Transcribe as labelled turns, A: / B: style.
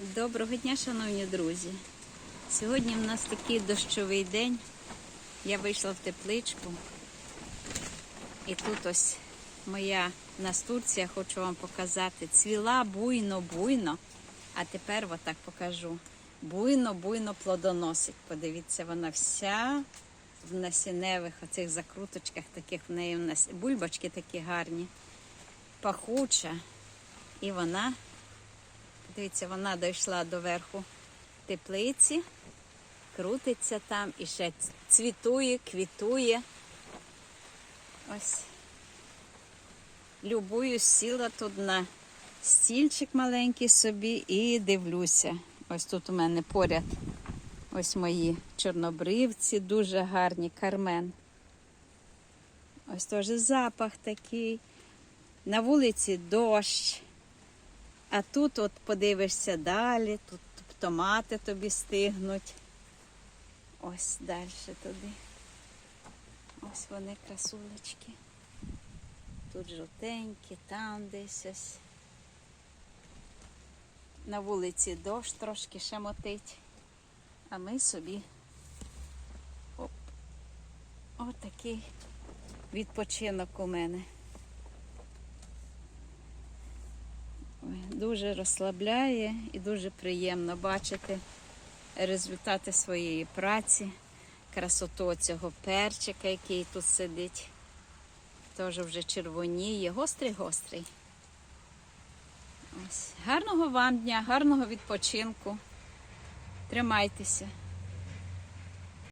A: Доброго дня, шановні друзі. Сьогодні в нас такий дощовий день. Я вийшла в тепличку. І тут ось моя настурція, хочу вам показати. Цвіла буйно-буйно. А тепер отак покажу. Буйно-буйно плодоносить. Подивіться, вона вся в насінневих оцих закруточках, таких в неї в нас бульбочки такі гарні, пахуча. І вона Дивіться, вона дійшла до верху теплиці, крутиться там і ще цвітує, квітує. Ось. Любуюсь, сіла тут на стільчик маленький собі і дивлюся. Ось тут у мене поряд ось мої чорнобривці, дуже гарні, кармен. Ось теж запах такий. На вулиці дощ. А тут от подивишся далі, тут томати тобі стигнуть. Ось далі туди. Ось вони красулечки. Тут жовтенькі, там десь ось. На вулиці дощ трошки шемотить. А ми собі оп. Отакий відпочинок у мене. Дуже розслабляє і дуже приємно бачити результати своєї праці, красоту цього перчика, який тут сидить. Теж вже червоніє, гострий-гострий. Гарного вам дня, гарного відпочинку. Тримайтеся.